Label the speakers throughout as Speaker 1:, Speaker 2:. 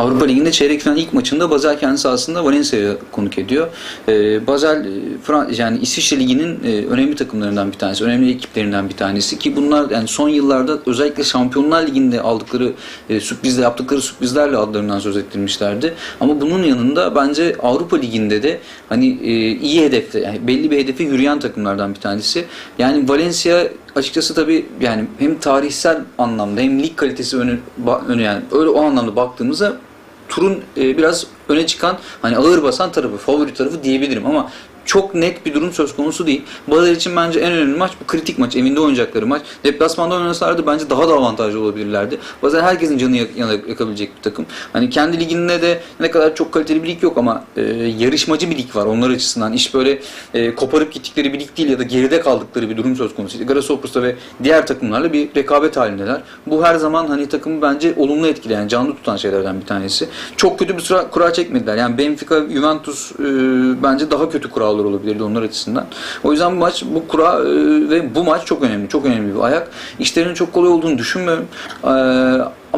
Speaker 1: Avrupa Ligi'nde çeyrek final ilk maçında Basel kendi sahasında Valencia'ya konuk ediyor. Ee, Basel e, Fran yani İsviçre Ligi'nin e, önemli takımlarından bir tanesi, önemli ekiplerinden bir tanesi ki bunlar yani son yıllarda özellikle Şampiyonlar Ligi'nde aldıkları e, sürprizle yaptıkları sürprizlerle adlarından söz ettirmişlerdi. Ama bunun yanında bence Avrupa Ligi'nde de hani e, iyi hedefte yani belli bir hedefe yürüyen takımlardan bir tanesi. Yani Valencia açıkçası tabii yani hem tarihsel anlamda hem lig kalitesi önü, önü yani öyle o anlamda baktığımızda turun e, biraz öne çıkan hani ağır basan tarafı, favori tarafı diyebilirim ama çok net bir durum söz konusu değil. Basel için bence en önemli maç bu kritik maç. Evinde oynayacakları maç. Deplasmanda oynasalardı bence daha da avantajlı olabilirlerdi. Basel herkesin canı yak- yakabilecek bir takım. Hani kendi liginde de ne kadar çok kaliteli bir lig yok ama e, yarışmacı bir lig var onlar açısından. İş böyle e, koparıp gittikleri bir lig değil ya da geride kaldıkları bir durum söz konusu. İşte Grasshoppers ve diğer takımlarla bir rekabet halindeler. Bu her zaman hani takımı bence olumlu etkileyen, canlı tutan şeylerden bir tanesi. Çok kötü bir sıra, kura çekmediler. Yani Benfica, Juventus e, bence daha kötü kurallar olabilirdi onlar açısından. O yüzden bu maç, bu kura e, ve bu maç çok önemli. Çok önemli bir ayak. İşlerinin çok kolay olduğunu düşünmüyorum. E,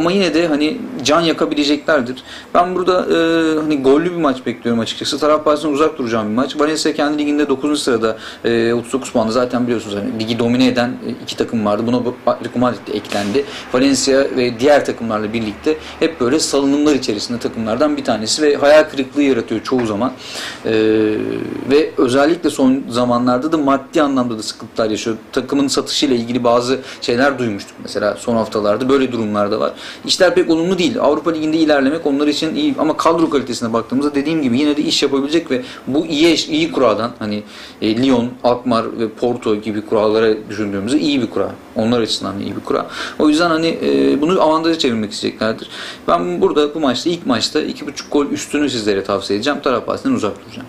Speaker 1: ama yine de hani can yakabileceklerdir. Ben burada e, hani gollü bir maç bekliyorum açıkçası. Taraf bahsinden uzak duracağım bir maç. Valencia kendi liginde 9. sırada e, 39 puanlı. Zaten biliyorsunuz hani ligi domine eden e, iki takım vardı. Buna bu- Atletico Madrid eklendi. Valencia ve diğer takımlarla birlikte hep böyle salınımlar içerisinde takımlardan bir tanesi ve hayal kırıklığı yaratıyor çoğu zaman. E, ve özellikle son zamanlarda da maddi anlamda da sıkıntılar yaşıyor. Takımın satışıyla ilgili bazı şeyler duymuştuk mesela son haftalarda. Böyle durumlar da var. İşler pek olumlu değil. Avrupa Ligi'nde ilerlemek onlar için iyi ama kadro kalitesine baktığımızda dediğim gibi yine de iş yapabilecek ve bu iyi iyi kuradan hani e, Lyon, Alkmaar ve Porto gibi kurallara düşündüğümüzde iyi bir kura. Onlar açısından iyi bir kura. O yüzden hani e, bunu avantaja çevirmek isteyeceklerdir. Ben burada bu maçta ilk maçta 2.5 gol üstünü sizlere tavsiye edeceğim. Taraf bahsinden uzak duracağım.